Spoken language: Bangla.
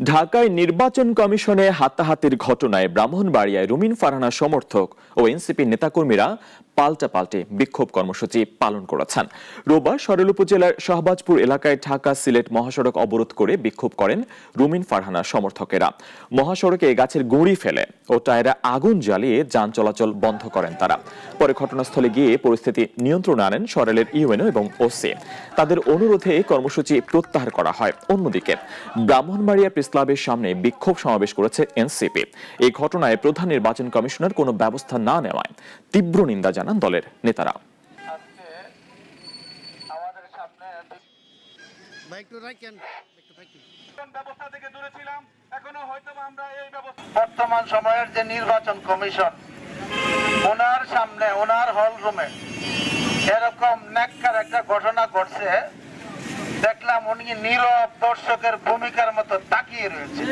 ঢাকায় নির্বাচন কমিশনে হাতাহাতির ঘটনায় ব্রাহ্মণবাড়িয়ায় রুমিন ফারহানা সমর্থক ও এনসিপি নেতাকর্মীরা পাল্টা পাল্টে বিক্ষোভ কর্মসূচি পালন করেছেন। রোববার সরেল উপজেলার শাহবাজপুর এলাকায় ঢাকা সিলেট মহাসড়ক অবরোধ করে বিক্ষোভ করেন রুমিন ফারহানা সমর্থকেরা। মহাসড়কে গাছের গুঁড়ি ফেলে ও টায়ারে আগুন জ্বালিয়ে যান চলাচল বন্ধ করেন তারা। পরে ঘটনাস্থলে গিয়ে পরিস্থিতি নিয়ন্ত্রণে আনেন সরেলের ইউএনও এবং ওসি। তাদের অনুরোধে কর্মসূচি প্রত্যাহার করা হয়। অন্যদিকে, ব্রাহ্মণবাড়িয়া প্রেস ক্লাবের সামনে বিক্ষোভ সমাবেশ করেছে এনসিপি। এই ঘটনায় প্রধান নির্বাচন কমিশনার কোনো ব্যবস্থা না নেওয়ায় তীব্র নিন্দা জানান দলের নেতারা। আজকে আমাদের সামনে ভাই একটু রাখেন। একটু রাখেন নির্বাচন ব্যবস্থা থেকে দূরে ছিলাম এখনও হয়তো বা আমরা এই ব্যবস্থা বর্তমান সময়ের যে নির্বাচন কমিশন ওনার সামনে ওনার হল রুমে এরকম নেককার একটা ঘটনা ঘটছে দেখলাম উনি নীরব দর্শকের ভূমিকার মতো তাকিয়ে রয়েছে।